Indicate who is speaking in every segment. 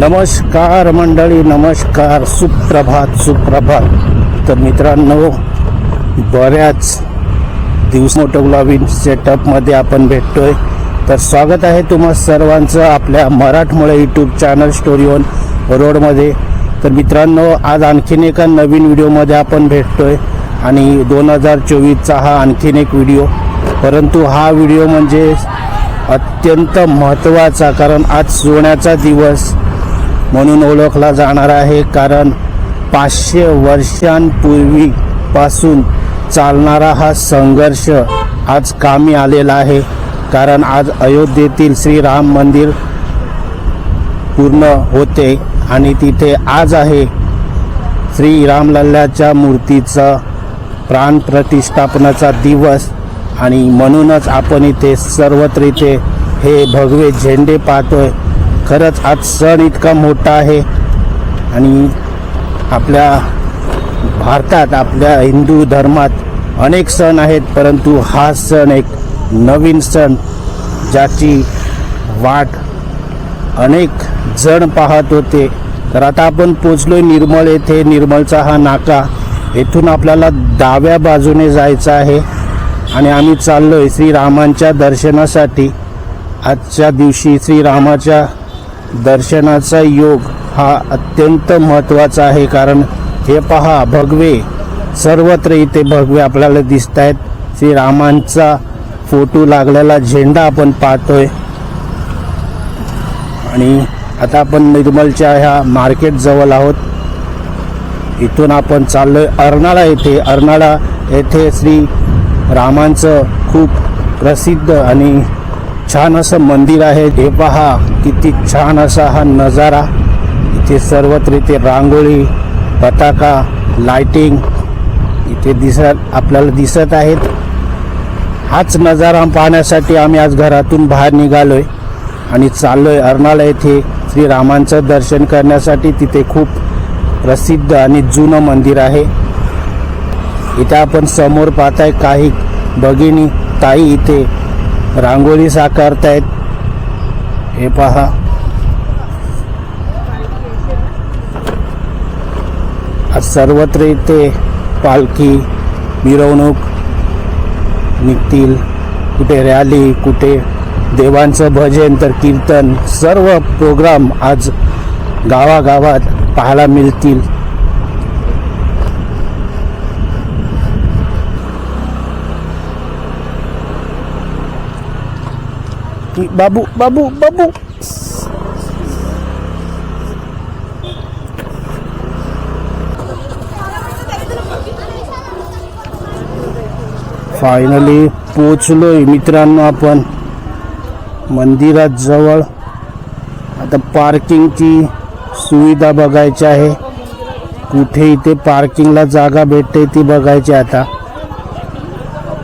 Speaker 1: नमस्कार मंडळी नमस्कार. सुप्रभात सुप्रभात. तर मित्रांनो बऱ्याच दिवस मोटोग्लॉविन सेटअपमध्ये आपण भेटतोय. तर स्वागत आहे तुम्हा सर्वांचं आपल्या मराठमोळे यूट्यूब चॅनल स्टोरी ऑन रोडमध्ये तर मित्रांनो आज आणखीन एका नवीन व्हिडिओमध्ये आपण भेटतोय. आणि दोन हजार चोवीसचा हा आणखीन एक व्हिडिओ परंतु हा व्हिडिओ म्हणजे अत्यंत महत्त्वाचा कारण आज सोन्याचा दिवस. म्हणून ओळखला जाणार आहे कारण पाचशे वर्षांपूर्वीपासून चालणारा हा संघर्ष आज कामी आलेला आहे कारण आज अयोध्येतील श्रीराम मंदिर पूर्ण होते आणि तिथे आज आहे श्री रामलल्ल्याच्या मूर्तीचा प्राण प्रतिष्ठापनाचा दिवस. आणि म्हणूनच आपण इथे सर्वत्र इथे हे भगवे झेंडे पाहतोय. खरंच आज सण इतका मोठा आहे. आणि आपल्या भारतात आपल्या हिंदू धर्मात अनेक सण आहेत परंतु हा सण एक नवीन सण ज्याची वाट अनेक जण पाहत होते. तर आता आपण पोचलोय निर्मळ येथे. निर्मळचा हा नाका येथून आपल्याला डाव्या बाजूने जायचं आहे. आणि आम्ही चाललो आहे श्रीरामांच्या दर्शनासाठी. आजच्या दिवशी श्रीरामाच्या दर्शनाचा योग हा अत्यंत महत्त्वाचा आहे. कारण हे पहा भगवे सर्वत्र इथे भगवे आपल्याला दिसत आहेत श्रीरामांचा फोटो लागलेला झेंडा आपण पाहतोय. आणि आता आपण निर्मलच्या ह्या मार्केट जवळ आहोत. इथून आपण चाललोय अर्नाळा येथे. अर्नाळा येथे श्री रामांचं खूप प्रसिद्ध आणि छान असं मंदिर आहे. हे पहा किती छान असा हा नजारा. इथे सर्वत्र इथे रांगोळी पताका लाइटिंग इथे दिसत आपल्याला दिसत आहेत. हाच नजारा पाहण्यासाठी आम्ही आज घरातून बाहेर निघालोय आणि चाललोय अर्नाळा येथे. श्रीरामांचं दर्शन करण्यासाठी तिथे खूप प्रसिद्ध आणि जुनं मंदिर आहे. इथे आपण समोर पाहताय काही भगिनी ताई इथे रांगोळी साकारतायत हे पहा. आज सर्वत्र इथे पालखी मिरवणूक निघतील. कुठे रॅली कुठे देवांचं भजन तर कीर्तन सर्व प्रोग्राम आज गावागावात पाहायला मिळतील. बाबू बाबू बाबू फायनली पोचलोय मित्रांनो आपण. मंदिरात जवळ. आता पार्किंगची सुविधा बघायची आहे. कुठे इथे पार्किंगला जागा भेटते ती बघायची आता.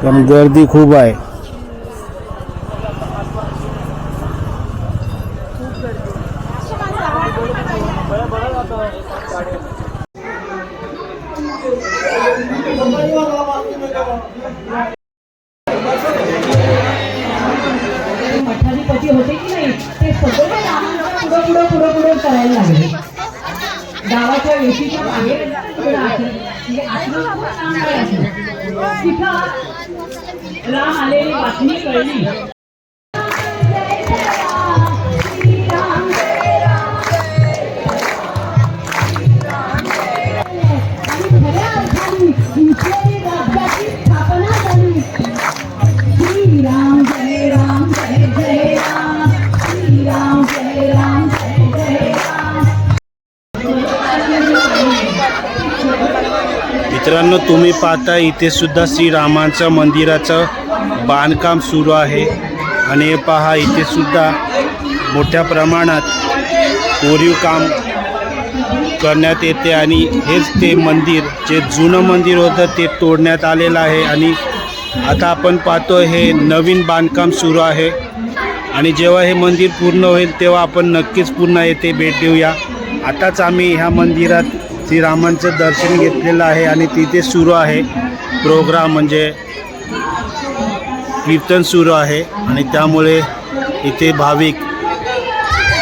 Speaker 1: पण गर्दी खूप आहे.
Speaker 2: मठाधिपती होते की नाही ते सगळं पुढं पुढं पुढं पुढं करायला लागले. गावाच्या वेशीच्या मागे म्हणजे तिथं राम आलेली बातमी कळली.
Speaker 1: तुम्ही पाहता इथे सुद्धा श्रीरामांचं मंदिराचं बांधकाम सुरू आहे. आणि हे पहा इथे सुद्धा मोठ्या प्रमाणात कोरीव काम करण्यात येते. आणि हेच ते मंदिर जे जुनं मंदिर होतं ते तोडण्यात आलेलं आहे. आणि आता आपण पाहतो हे नवीन बांधकाम सुरू आहे. आणि जेव्हा हे मंदिर पूर्ण होईल तेव्हा आपण नक्कीच पुन्हा येथे भेट देऊया. आताच आम्ही ह्या मंदिरात श्रीरामांचं दर्शन घेतलेलं आहे आणि तिथे सुरू आहे प्रोग्राम म्हणजे कीर्तन सुरू आहे. आणि त्यामुळे इथे भाविक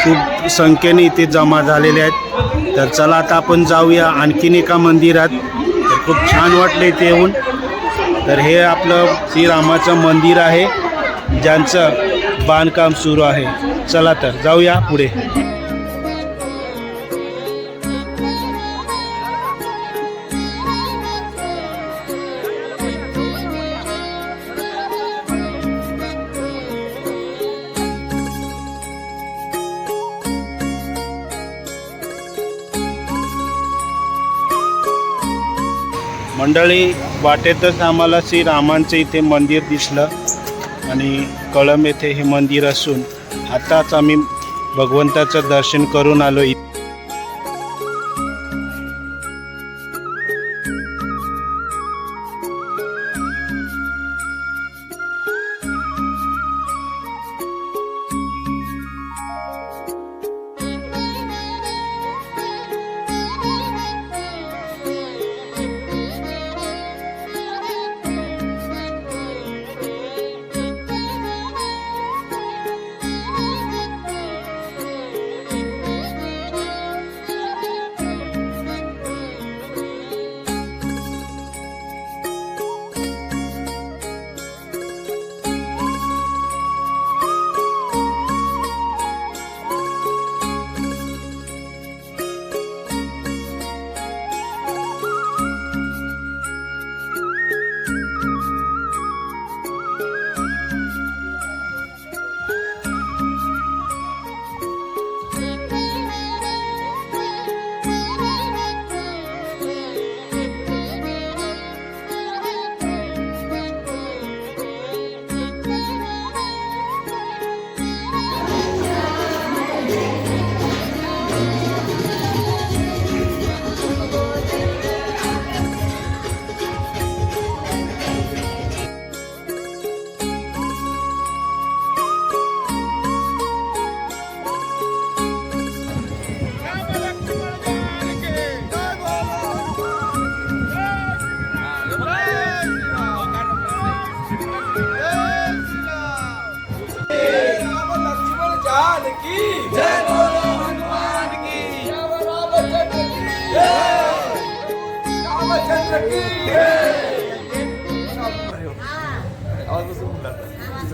Speaker 1: खूप संख्येने इथे जमा झालेले आहेत. तर चला आता आपण जाऊया आणखीन एका मंदिरात. तर खूप छान वाटलं इथे येऊन. तर हे आपलं श्रीरामाचं मंदिर आहे ज्यांचं बांधकाम सुरू आहे. चला तर जाऊया पुढे. मंडळी वाटेतच आम्हाला श्रीरामांचं इथे मंदिर दिसलं आणि कळंब येथे हे मंदिर असून आताच आम्ही भगवंताचं दर्शन करून आलो. इथे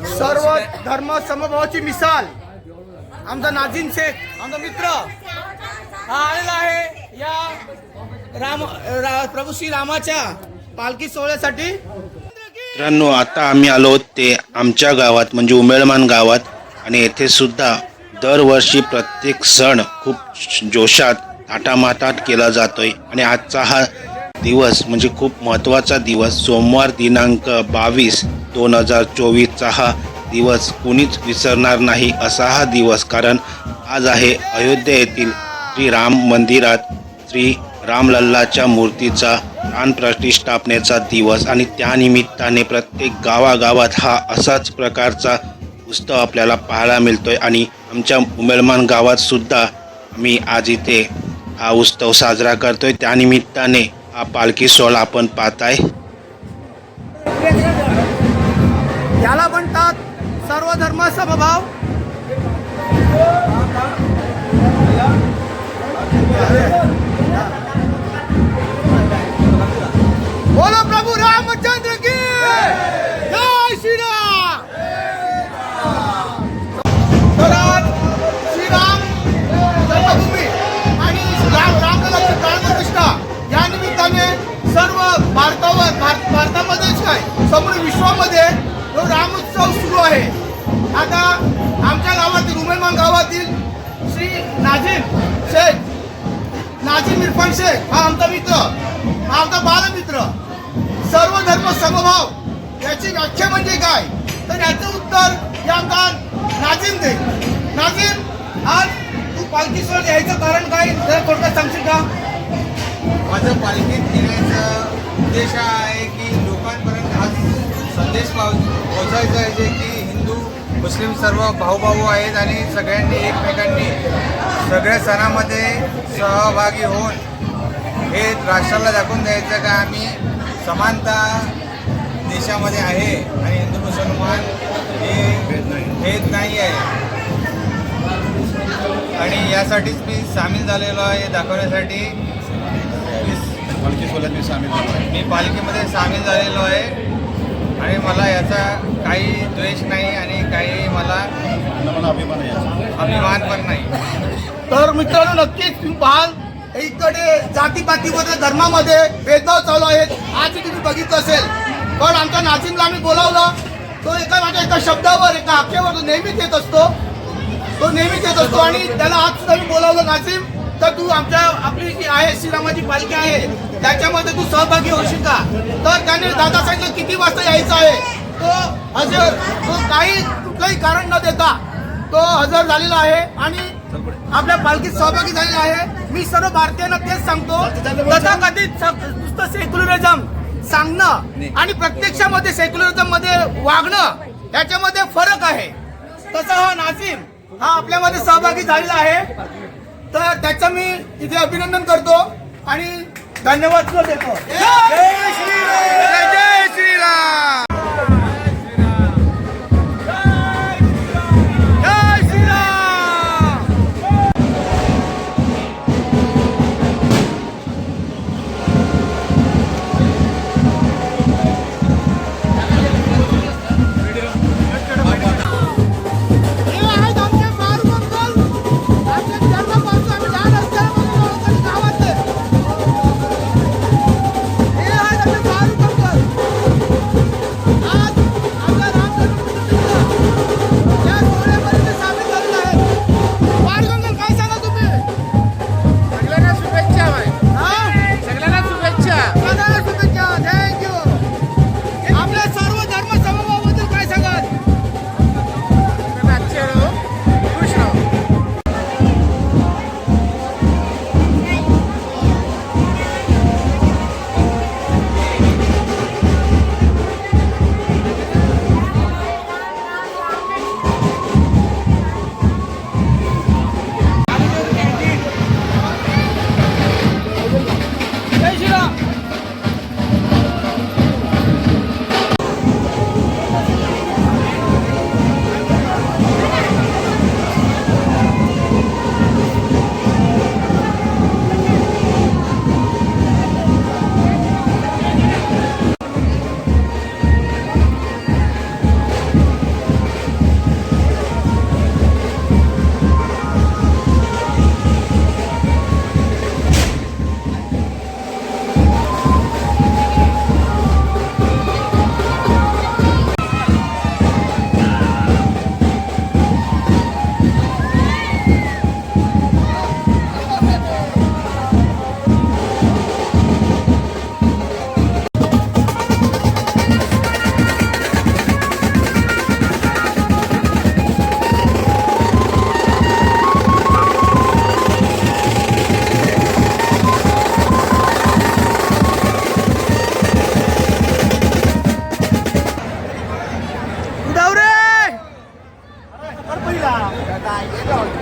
Speaker 3: सर्व धर्म समभावाची मिसाल! आमचा नाझीम शेख आमचा मित्र! हा आलेला आहे या राम रा, प्रभू श्री रामाच्या पालखी सोहळ्यासाठी.
Speaker 1: मित्रांनो आता आम्ही आलो ते आमच्या गावात म्हणजे उमेळमान गावात आणि येथे सुद्धा दरवर्षी प्रत्येक सण खूप जोशात थाटामाटात केला जातोय. आणि आजचा हा दिवस म्हणजे खूप महत्त्वाचा दिवस. सोमवार दिनांक बावीस दोन हजार चोवीसचा हा दिवस कुणीच विसरणार नाही असा हा दिवस. कारण आज आहे अयोध्या येथील श्री राम मंदिरात श्री रामलल्लाच्या मूर्तीचा प्राणप्रतिष्ठापनेचा दिवस आणि त्यानिमित्ताने प्रत्येक गावागावात हा असाच प्रकारचा उत्सव आपल्याला पाहायला मिळतोय आणि आमच्या उमेळमान गावात सुद्धा आम्ही आज इथे हा उत्सव साजरा करतोय. त्यानिमित्ताने हा पालखी सोहळा आपण पाहताय.
Speaker 3: याला म्हणतात सर्व धर्म समभाव. बोलो प्रभू रामचंद्र की तो रामोत्सव सुरू आहे आता आमच्या गावातील उमेमान गावातील श्री नाझीम शेख नाझीम इरफान शेख हा आमचा मित्र हा आमचा बालमित्र सर्व धर्म समभाव याची व्याख्या म्हणजे काय? तर याचं उत्तर या आमदार नाझीम दे. नाझीम आज तू पालखी यायचं कारण काय? जर थोडक्यात सांगशील का?
Speaker 4: माझं पालखीत येण्याचा उद्देश आहे की लोकांपर्यंत आज संदेश पाव पोहोचायचा आहे जे की हिंदू मुस्लिम सर्व भाऊभाऊ आहेत आणि सगळ्यांनी एकमेकांनी सगळ्या सणामध्ये सहभागी होऊन हे राष्ट्राला दाखवून द्यायचं का? आम्ही समानता देशामध्ये आहे आणि हिंदू मुसलमान हे भेद नाही आहे. त्यासाठीच मी सामील झालेलो आहे दाखवण्यासाठी.
Speaker 5: मी सामील झालो आहे.
Speaker 4: मी पालिकेमध्ये सामील झालेलो आहे. आणि मला याचा काही द्वेष नाही आणि काही मला
Speaker 5: अभिमान आहे याचा.
Speaker 4: अभिमान पण नाही.
Speaker 3: तर मित्रांनो नक्कीच तुम्ही पाहाल इकडे जातीपातीमध्ये धर्मामध्ये भेदभाव चालू आहेत. आजही तुम्ही बघितलं असेल. पण आमच्या नासिमला आम्ही बोलावलं. तो एका माझ्या एका शब्दावर एका आख्यावर तो नेहमीच येत असतो. तो नेहमीच येत असतो. आणि त्याला आज सुद्धा मी बोलावलं नासिम. तर तू आमच्या आपली जी आहे श्रीरामाची पालखी आहे त्याच्यामध्ये तू सहभागी होशील का? तर त्याने दादा सांगितलं किती वाजता यायचं आहे? तो हजर तो काही कुठलंही कारण न देता तो हजर झालेला आहे आणि आपल्या पालखीत सहभागी झालेला आहे. मी सर्व भारतीयांना तेच सांगतो तथाकथित नुसतं सेक्युलरिझम सांगणं आणि प्रत्यक्षामध्ये सेक्युलरिझममध्ये वागणं याच्यामध्ये फरक आहे. तसा हा नासिम हा आपल्यामध्ये सहभागी झालेला आहे. तर त्याचं मी इथे अभिनंदन करतो आणि धन्यवाद देतो. जय श्रीराम. Yeah, you
Speaker 1: know.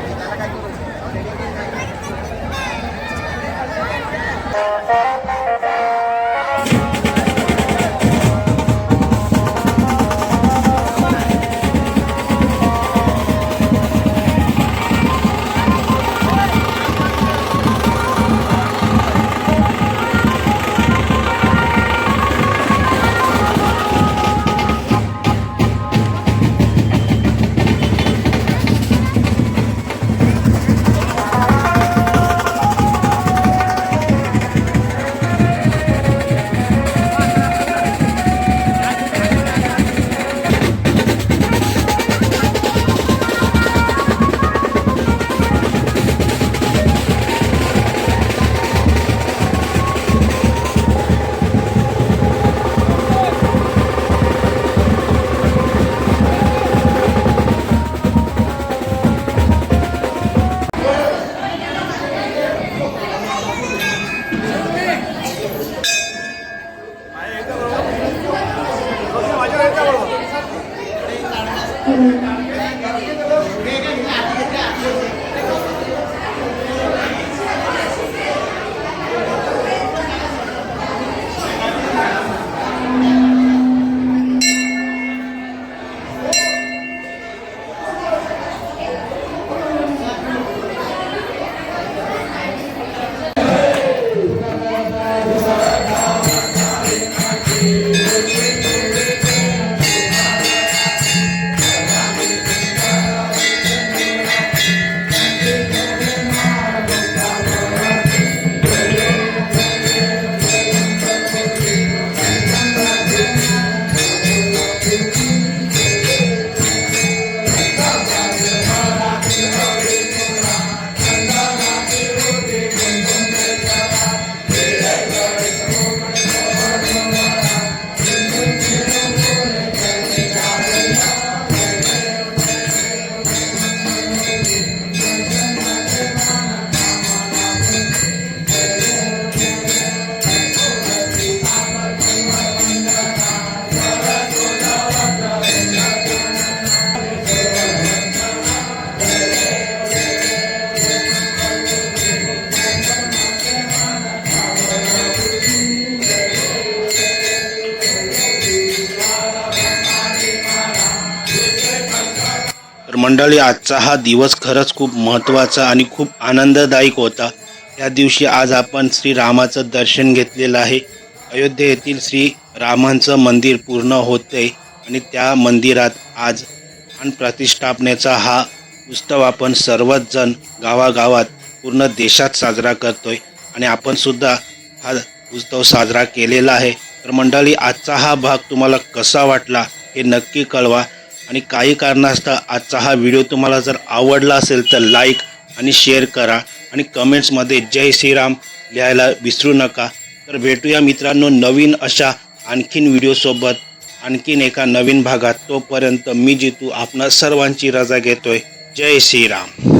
Speaker 1: मंडळी आजचा हा दिवस खरंच खूप महत्त्वाचा आणि खूप आनंददायक होता. या दिवशी आज आपण श्रीरामाचं दर्शन घेतलेलं आहे. अयोध्ये येथील श्री रामांचं मंदिर पूर्ण होते आणि त्या मंदिरात आज प्राण प्रतिष्ठापनेचा हा उत्सव आपण सर्वच जण गावागावात पूर्ण देशात साजरा करतोय आणि आपणसुद्धा हा उत्सव साजरा केलेला आहे. तर मंडळी आजचा हा भाग तुम्हाला कसा वाटला हे नक्की कळवा. आणि काही कारणास्तव आजचा हा व्हिडिओ तुम्हाला जर आवडला असेल तर लाईक आणि शेअर करा आणि कमेंट्समध्ये जय श्रीराम लिहायला विसरू नका. तर भेटूया मित्रांनो नवीन अशा आणखीन व्हिडिओसोबत आणखीन एका नवीन भागात. तोपर्यंत मी जितू आपणा सर्वांची रजा घेतोय. जय श्रीराम.